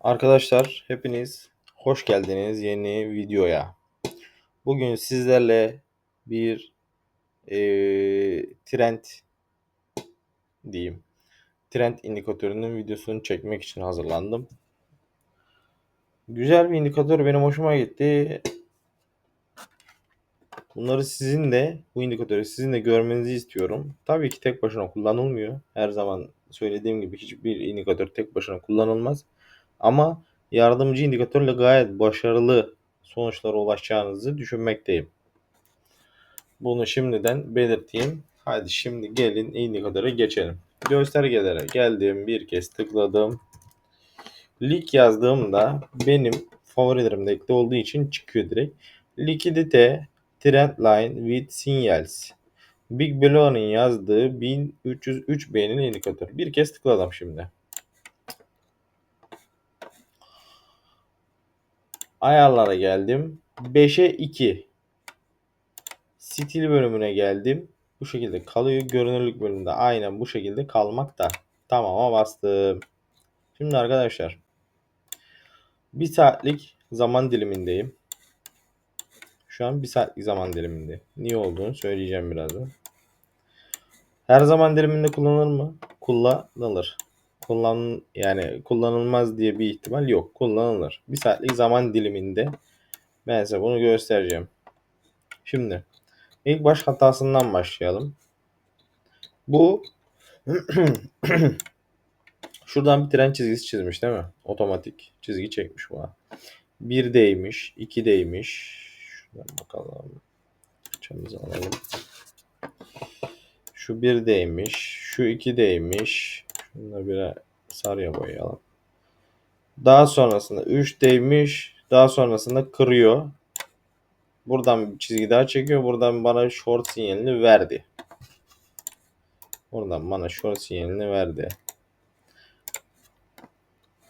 Arkadaşlar hepiniz hoş geldiniz yeni videoya. Bugün sizlerle bir eee trend diyeyim. Trend indikatörünün videosunu çekmek için hazırlandım. Güzel bir indikatör benim hoşuma gitti. Bunları sizin de bu indikatörü sizin de görmenizi istiyorum. Tabii ki tek başına kullanılmıyor. Her zaman söylediğim gibi hiçbir indikatör tek başına kullanılmaz. Ama yardımcı indikatörle gayet başarılı sonuçlara ulaşacağınızı düşünmekteyim. Bunu şimdiden belirteyim. Hadi şimdi gelin indikatöre geçelim. Göstergelere geldim. Bir kez tıkladım. Lik yazdığımda benim favorilerimde ekli olduğu için çıkıyor direkt. Likidite Trendline with Signals. Big Blue'nun yazdığı 1303B'nin indikatörü. Bir kez tıkladım şimdi. Ayarlara geldim. 5'e 2. Stil bölümüne geldim. Bu şekilde kalıyor. Görünürlük bölümünde aynen bu şekilde kalmakta. Tamam'a bastım. Şimdi arkadaşlar bir saatlik zaman dilimindeyim. Şu an bir saatlik zaman diliminde. Niye olduğunu söyleyeceğim birazdan. Her zaman diliminde kullanılır mı? Kullanılır. Kullan yani kullanılmaz diye bir ihtimal yok. Kullanılır. Bir saatlik zaman diliminde ben size bunu göstereceğim. Şimdi ilk baş hatasından başlayalım. Bu şuradan bir tren çizgisi çizmiş değil mi? Otomatik çizgi çekmiş bu. 1'deymiş, 2'deymiş. Şuradan bakalım. Fırçamızı alalım. Şu 1'deymiş, şu 2'deymiş. Şunu da bir sarıya boyayalım. Daha sonrasında 3'deymiş. Daha sonrasında kırıyor. Buradan bir çizgi daha çekiyor. Buradan bana short sinyalini verdi. Buradan bana short sinyalini verdi.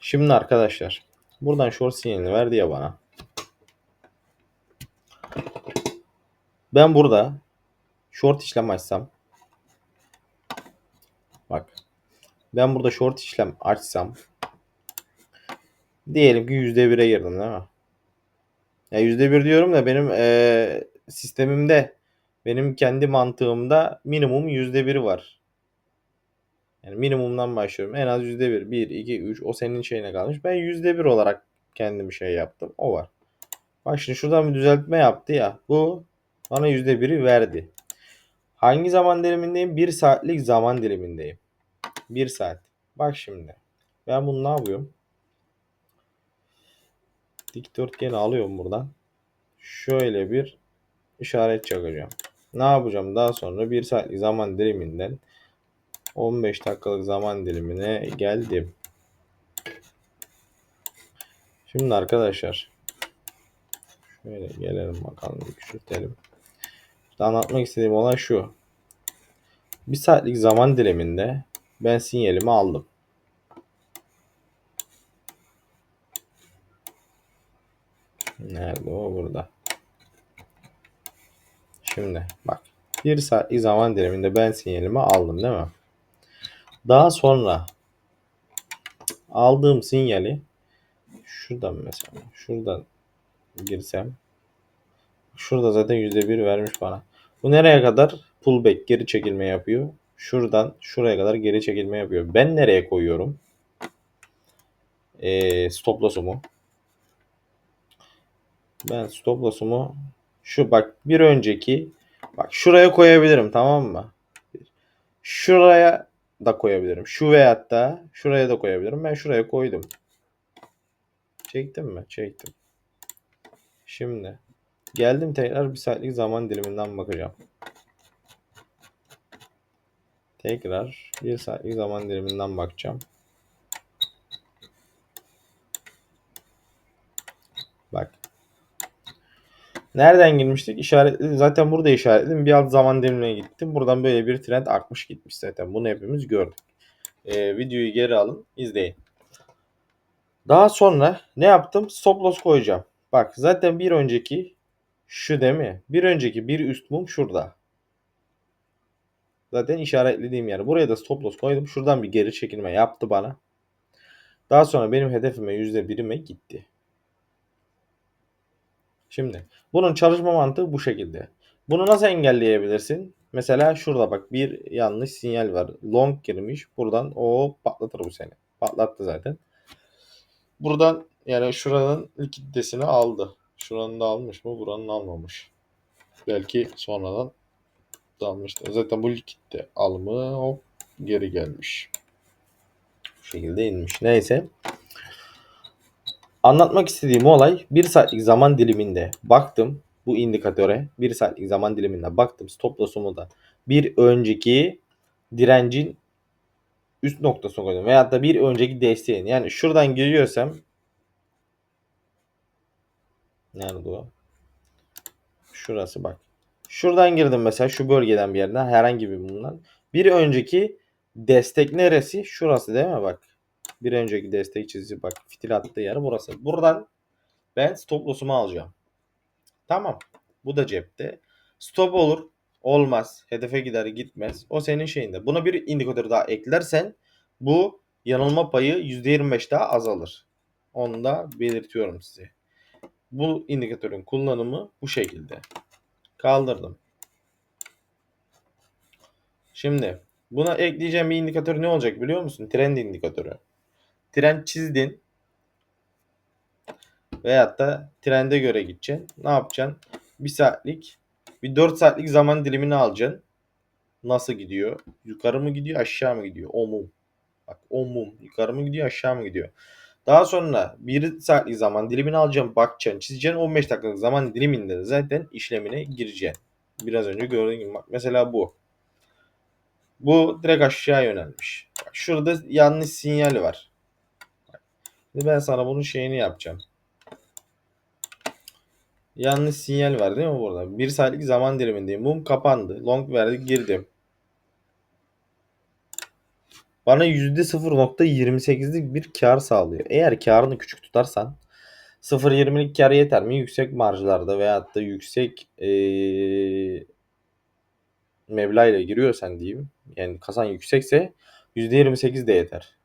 Şimdi arkadaşlar buradan short sinyalini verdi ya bana. Ben burada short işlem açsam bak ben burada short işlem açsam diyelim ki %1'e girdim değil mi? Ya %1 diyorum da benim ee, sistemimde benim kendi mantığımda minimum %1 var. Yani minimumdan başlıyorum. En az %1. 1, 2, 3 o senin şeyine kalmış. Ben %1 olarak kendim şey yaptım. O var. Bak şimdi şuradan bir düzeltme yaptı ya. Bu bana %1'i verdi. Hangi zaman dilimindeyim? 1 saatlik zaman dilimindeyim. 1 saat. Bak şimdi. Ben bunu ne yapıyorum? Dikdörtgeni alıyorum buradan. Şöyle bir işaret çakacağım. Ne yapacağım? Daha sonra 1 saatlik zaman diliminden 15 dakikalık zaman dilimine geldim. Şimdi arkadaşlar şöyle gelelim bakalım küçültelim. İşte anlatmak istediğim olay şu. Bir saatlik zaman diliminde ben sinyalimi aldım. Nerede o? Burada. Şimdi bak. Bir saatlik zaman diliminde ben sinyalimi aldım değil mi? Daha sonra aldığım sinyali şuradan mesela şuradan girsem şurada zaten %1 vermiş bana. Bu nereye kadar? Pullback geri çekilme yapıyor. Şuradan şuraya kadar geri çekilme yapıyor. Ben nereye koyuyorum? Ee, stop loss'umu. Ben stop loss'umu şu bak bir önceki bak şuraya koyabilirim tamam mı? Şuraya da koyabilirim. Şu veyahut da şuraya da koyabilirim. Ben şuraya koydum. Çektim mi? Çektim. Şimdi geldim tekrar bir saatlik zaman diliminden bakacağım. Tekrar bir saatlik zaman diliminden bakacağım. Bak. Nereden girmiştik? İşaretledim. Zaten burada işaretledim. Bir alt zaman dilimine gittim. Buradan böyle bir trend akmış gitmiş zaten. Bunu hepimiz gördük. Ee, videoyu geri alın. izleyin. Daha sonra ne yaptım? Stop loss koyacağım. Bak zaten bir önceki şu değil mi? Bir önceki bir üst mum şurada. Zaten işaretlediğim yer. Buraya da stop loss koydum. Şuradan bir geri çekilme yaptı bana. Daha sonra benim hedefime %1'ime gitti. Şimdi bunun çalışma mantığı bu şekilde. Bunu nasıl engelleyebilirsin? Mesela şurada bak bir yanlış sinyal var. Long girmiş. Buradan o patlatır bu seni. Patlattı zaten. Buradan yani şuranın likiditesini aldı. Şuranın da almış mı? Buranın almamış. Belki sonradan da almıştı. Zaten bu likitte alımı hop geri gelmiş. Bu şekilde inmiş. Neyse. Anlatmak istediğim olay bir saatlik zaman diliminde baktım bu indikatöre bir saatlik zaman diliminde baktım stop loss'umu da bir önceki direncin üst noktasına koydum veyahut da bir önceki desteğin yani şuradan giriyorsam nerede o? Şurası bak. Şuradan girdim mesela şu bölgeden bir yerden herhangi bir bundan. Bir önceki destek neresi? Şurası değil mi bak. Bir önceki destek çizgi bak fitil attığı yer burası. Buradan ben stop loss'umu alacağım. Tamam. Bu da cepte. Stop olur. Olmaz. Hedefe gider gitmez. O senin şeyinde. Buna bir indikatör daha eklersen bu yanılma payı %25 daha azalır. Onu da belirtiyorum size. Bu indikatörün kullanımı bu şekilde. Kaldırdım. Şimdi buna ekleyeceğim bir indikatör ne olacak biliyor musun? Trend indikatörü. Trend çizdin. Veyahut da trende göre gideceksin. Ne yapacaksın? Bir saatlik bir 4 saatlik zaman dilimini alacaksın. Nasıl gidiyor? Yukarı mı gidiyor aşağı mı gidiyor? O mum. Bak o mum. Yukarı mı gidiyor aşağı mı gidiyor? Daha sonra 1 saatlik zaman dilimini alacaksın. Bakacaksın. Çizeceksin. 15 dakikalık zaman diliminde de zaten işlemine gireceksin. Biraz önce gördüğün gibi. Bak mesela bu. Bu direkt aşağı yönelmiş. Şurada yanlış sinyal var. Şimdi ben sana bunun şeyini yapacağım. Yanlış sinyal var değil mi burada? Bir saatlik zaman dilimindeyim. Mum kapandı. Long verdi girdim. Bana %0.28'lik bir kar sağlıyor. Eğer karını küçük tutarsan 0.20'lik kar yeter mi? Yüksek marjlarda veyahut da yüksek ee, meblağ ile giriyorsan diyeyim. Yani kazan yüksekse %28 de yeter.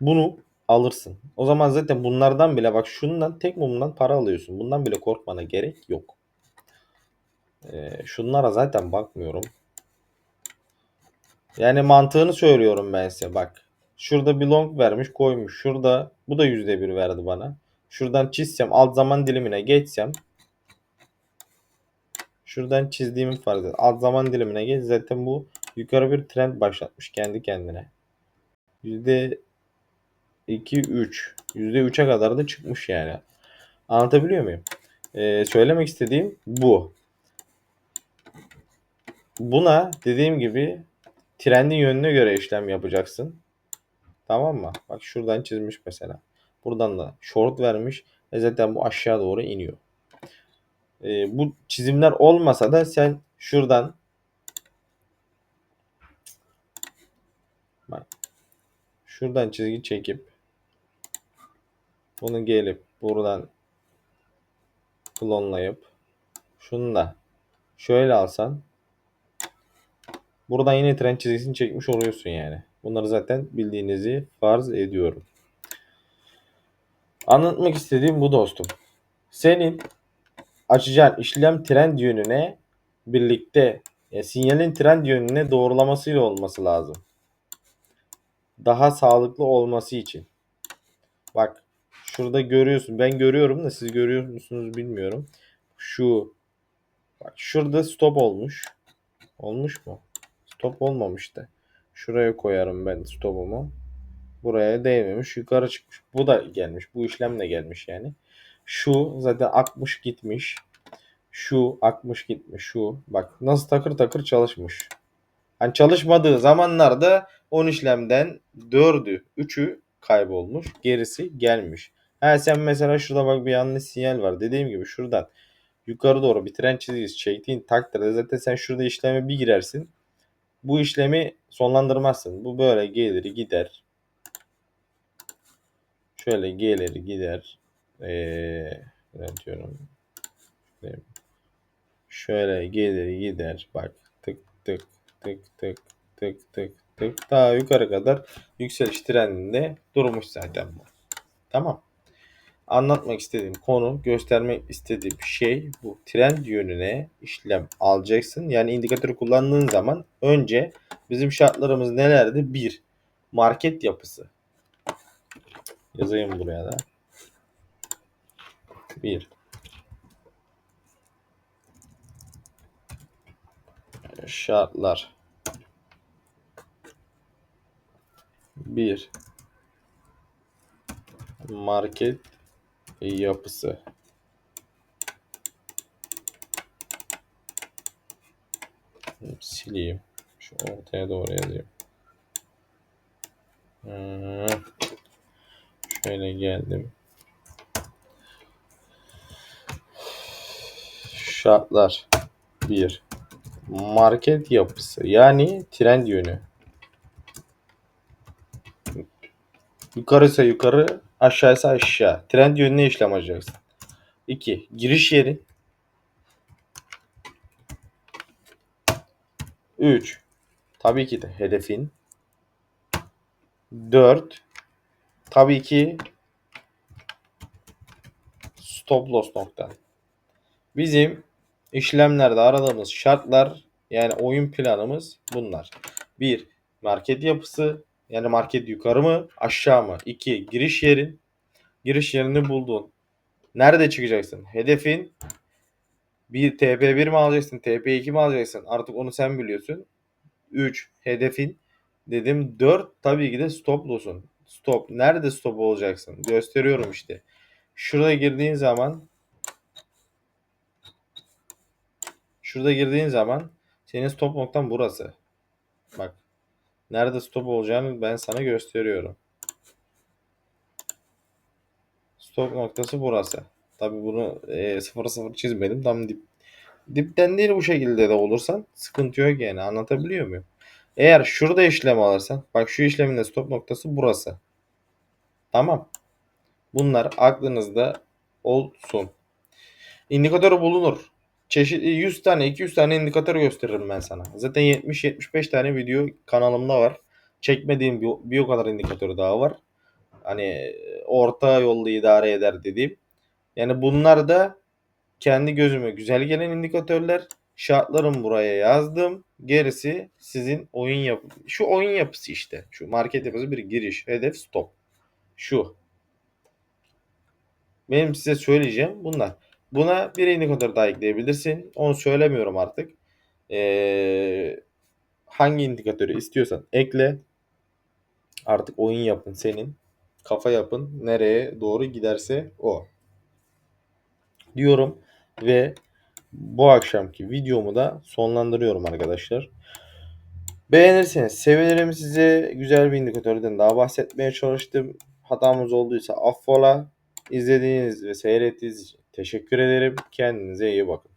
Bunu alırsın. O zaman zaten bunlardan bile bak şundan tek mumdan para alıyorsun. Bundan bile korkmana gerek yok. Ee, şunlara zaten bakmıyorum. Yani mantığını söylüyorum ben size bak. Şurada bir long vermiş koymuş. Şurada bu da %1 verdi bana. Şuradan çizsem alt zaman dilimine geçsem Şuradan çizdiğimi farz et. Alt zaman dilimine geç. Zaten bu yukarı bir trend başlatmış kendi kendine. Yüzde 2 3 yüzde 3'e kadar da çıkmış yani. Anlatabiliyor muyum? Ee, söylemek istediğim bu. Buna dediğim gibi trendin yönüne göre işlem yapacaksın. Tamam mı? Bak şuradan çizmiş mesela. Buradan da short vermiş. E zaten bu aşağı doğru iniyor. Ee, bu çizimler olmasa da sen şuradan bak şuradan çizgi çekip bunu gelip buradan klonlayıp şunu da şöyle alsan buradan yine trend çizgisini çekmiş oluyorsun yani. Bunları zaten bildiğinizi farz ediyorum. Anlatmak istediğim bu dostum. Senin açacağın işlem trend yönüne birlikte yani sinyalin trend yönüne doğrulamasıyla olması lazım. Daha sağlıklı olması için. Bak şurada görüyorsun. Ben görüyorum da siz görüyor musunuz bilmiyorum. Şu bak şurada stop olmuş. Olmuş mu? Stop olmamıştı. Şuraya koyarım ben stopumu. Buraya değmemiş. Yukarı çıkmış. Bu da gelmiş. Bu işlem de gelmiş yani. Şu zaten akmış gitmiş. Şu akmış gitmiş. Şu bak nasıl takır takır çalışmış. Hani çalışmadığı zamanlarda 10 işlemden 4'ü 3'ü kaybolmuş. Gerisi gelmiş. Ha sen mesela şurada bak bir yanlış sinyal var. Dediğim gibi şuradan yukarı doğru bir tren çizgisi çektiğin takdirde zaten sen şurada işleme bir girersin. Bu işlemi sonlandırmazsın. Bu böyle gelir gider. Şöyle gelir gider. Ee, diyorum? Şöyle gelir gider. Bak tık tık tık tık tık tık tık daha yukarı kadar yükseliş trendinde durmuş zaten bu. Tamam. Anlatmak istediğim konu, göstermek istediğim şey bu. Trend yönüne işlem alacaksın. Yani indikatörü kullandığın zaman önce bizim şartlarımız nelerdi? Bir, market yapısı. Yazayım buraya da. Bir. Şartlar. Bir. Market yapısı. Sileyim. Şu ortaya doğru yazayım. Şöyle geldim. Şartlar. Bir. Market yapısı. Yani trend yönü. Yukarıysa yukarı, aşağıysa aşağı. Trend yönüne işlem alacaksın. 2. Giriş yeri. 3. Tabii ki de hedefin. 4. Tabii ki stop loss nokta. Bizim işlemlerde aradığımız şartlar yani oyun planımız bunlar. 1. Market yapısı yani market yukarı mı aşağı mı? 2. Giriş yerin. Giriş yerini buldun. Nerede çıkacaksın? Hedefin bir TP1 mi alacaksın? TP2 mi alacaksın? Artık onu sen biliyorsun. 3. Hedefin dedim 4 tabii ki de stop loss'un. Stop. Nerede stop olacaksın? Gösteriyorum işte. Şurada girdiğin zaman şurada girdiğin zaman senin stop noktan burası. Bak. Nerede stop olacağını ben sana gösteriyorum. Stop noktası burası. Tabii bunu e, 0 0 çizmedim. Tam dip, dipten değil bu şekilde de olursan sıkıntı yok yani. Anlatabiliyor muyum? Eğer şurada işlem alırsan bak şu işlemin de stop noktası burası. Tamam. Bunlar aklınızda olsun. İndikatörü bulunur. Çeşitli 100 tane 200 tane indikatör gösteririm ben sana. Zaten 70-75 tane video kanalımda var. Çekmediğim bir, bir o kadar indikatörü daha var. Hani orta yolda idare eder dediğim. Yani bunlar da kendi gözüme güzel gelen indikatörler. Şartlarım buraya yazdım. Gerisi sizin oyun yap şu oyun yapısı işte. Şu market yapısı bir giriş, hedef, stop. Şu. Benim size söyleyeceğim bunlar. Buna bir indikatör daha ekleyebilirsin. Onu söylemiyorum artık. Ee, hangi indikatörü istiyorsan ekle. Artık oyun yapın senin. Kafa yapın. Nereye doğru giderse o. Diyorum ve bu akşamki videomu da sonlandırıyorum arkadaşlar. Beğenirseniz sevinirim size. Güzel bir indikatörden daha bahsetmeye çalıştım. Hatamız olduysa affola. İzlediğiniz ve seyrettiğiniz için teşekkür ederim. Kendinize iyi bakın.